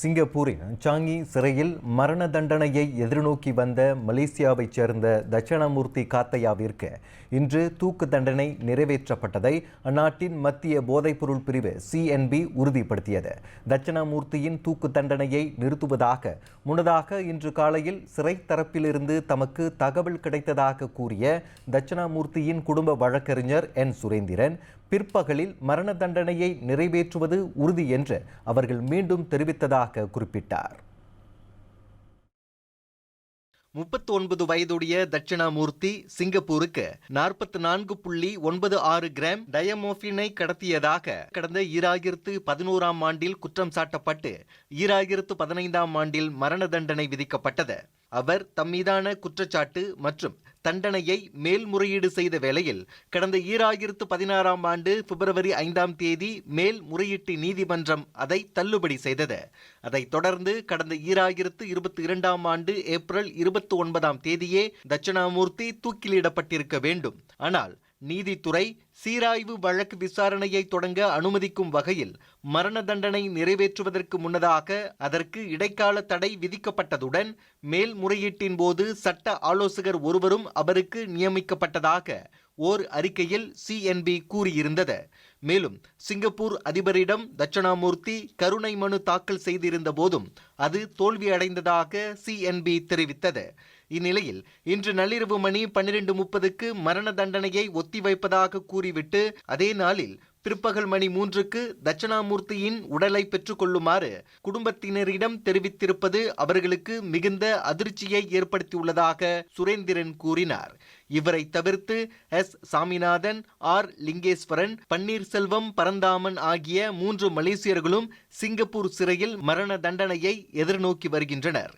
சிங்கப்பூரின் சாங்கி சிறையில் மரண தண்டனையை எதிர்நோக்கி வந்த மலேசியாவைச் சேர்ந்த தட்சணமூர்த்தி காத்தையாவிற்கு இன்று தூக்கு தண்டனை நிறைவேற்றப்பட்டதை அந்நாட்டின் மத்திய போதைப்பொருள் பிரிவு சிஎன்பி உறுதிப்படுத்தியது. தட்சணமூர்த்தியின் தூக்கு தண்டனையை நிறுத்துவதாக முன்னதாக இன்று காலையில் சிறை தரப்பிலிருந்து தமக்கு தகவல் கிடைத்ததாக கூறிய தட்சணாமூர்த்தியின் குடும்ப வழக்கறிஞர் என். சுரேந்திரன் பிற்பகலில் மரண தண்டனையை நிறைவேற்றுவது உறுதி என்று அவர்கள் மீண்டும் தெரிவித்ததாக குறிப்பிட்டார். முப்பத்தி ஒன்பது வயதுடைய தட்சிணாமூர்த்தி சிங்கப்பூருக்கு நாற்பத்தி நான்கு புள்ளி ஒன்பது ஆறு கிராம் டயமோஃபினை கடத்தியதாக கடந்த ஈராயிரத்து பதினோராம் ஆண்டில் குற்றம் சாட்டப்பட்டு ஈராயிரத்து பதினைந்தாம் ஆண்டில் மரண தண்டனை விதிக்கப்பட்டது. அவர் தம்மீதான குற்றச்சாட்டு மற்றும் தண்டனையை மேல்முறையீடு செய்த வேளையில் கடந்த ஈராயிரத்து பதினாறாம் ஆண்டு பிப்ரவரி ஐந்தாம் தேதி மேல்முறையீட்டு நீதிமன்றம் அதை தள்ளுபடி செய்தது. அதைத் தொடர்ந்து கடந்த ஈராயிரத்து இருபத்தி இரண்டாம் ஆண்டு ஏப்ரல் இருபத்தி ஒன்பதாம் தேதியே தட்சிணாமூர்த்தி தூக்கிலிடப்பட்டிருக்க வேண்டும். ஆனால் நீதித்துறை சீராய்வு வழக்கு விசாரணையை தொடங்க அனுமதிக்கும் வகையில் மரண தண்டனை நிறைவேற்றுவதற்கு முன்னதாக அதற்கு இடைக்கால தடை விதிக்கப்பட்டதுடன் மேல்முறையீட்டின் போது சட்ட ஆலோசகர் ஒருவரும் அவருக்கு நியமிக்கப்பட்டதாக ஓர் அறிக்கையில் சிஎன்பி கூறியிருந்தது. மேலும் சிங்கப்பூர் அதிபரிடம் தட்சணாமூர்த்தி கருணை மனு தாக்கல் செய்திருந்த போதும் அது தோல்வியடைந்ததாக சிஎன்பி தெரிவித்தது. இந்நிலையில் இன்று நள்ளிரவு மணி பன்னிரண்டு முப்பதுக்கு மரண தண்டனையை ஒத்திவைப்பதாக கூறிவிட்டு அதே நாளில் பிற்பகல் மணி மூன்றுக்கு தட்சணாமூர்த்தியின் உடலை பெற்றுக்கொள்ளுமாறு குடும்பத்தினரிடம் தெரிவித்திருப்பது அவர்களுக்கு மிகுந்த அதிர்ச்சியை ஏற்படுத்தியுள்ளதாக சுரேந்திரன் கூறினார். இவரை தவிர்த்து எஸ். சாமிநாதன் ஆர். லிங்கேஸ்வரன் பன்னீர்செல்வம் பரந்தாமன் ஆகிய மூன்று மலேசியர்களும் சிங்கப்பூர் சிறையில் மரண தண்டனையை எதிர்நோக்கி வருகின்றனர்.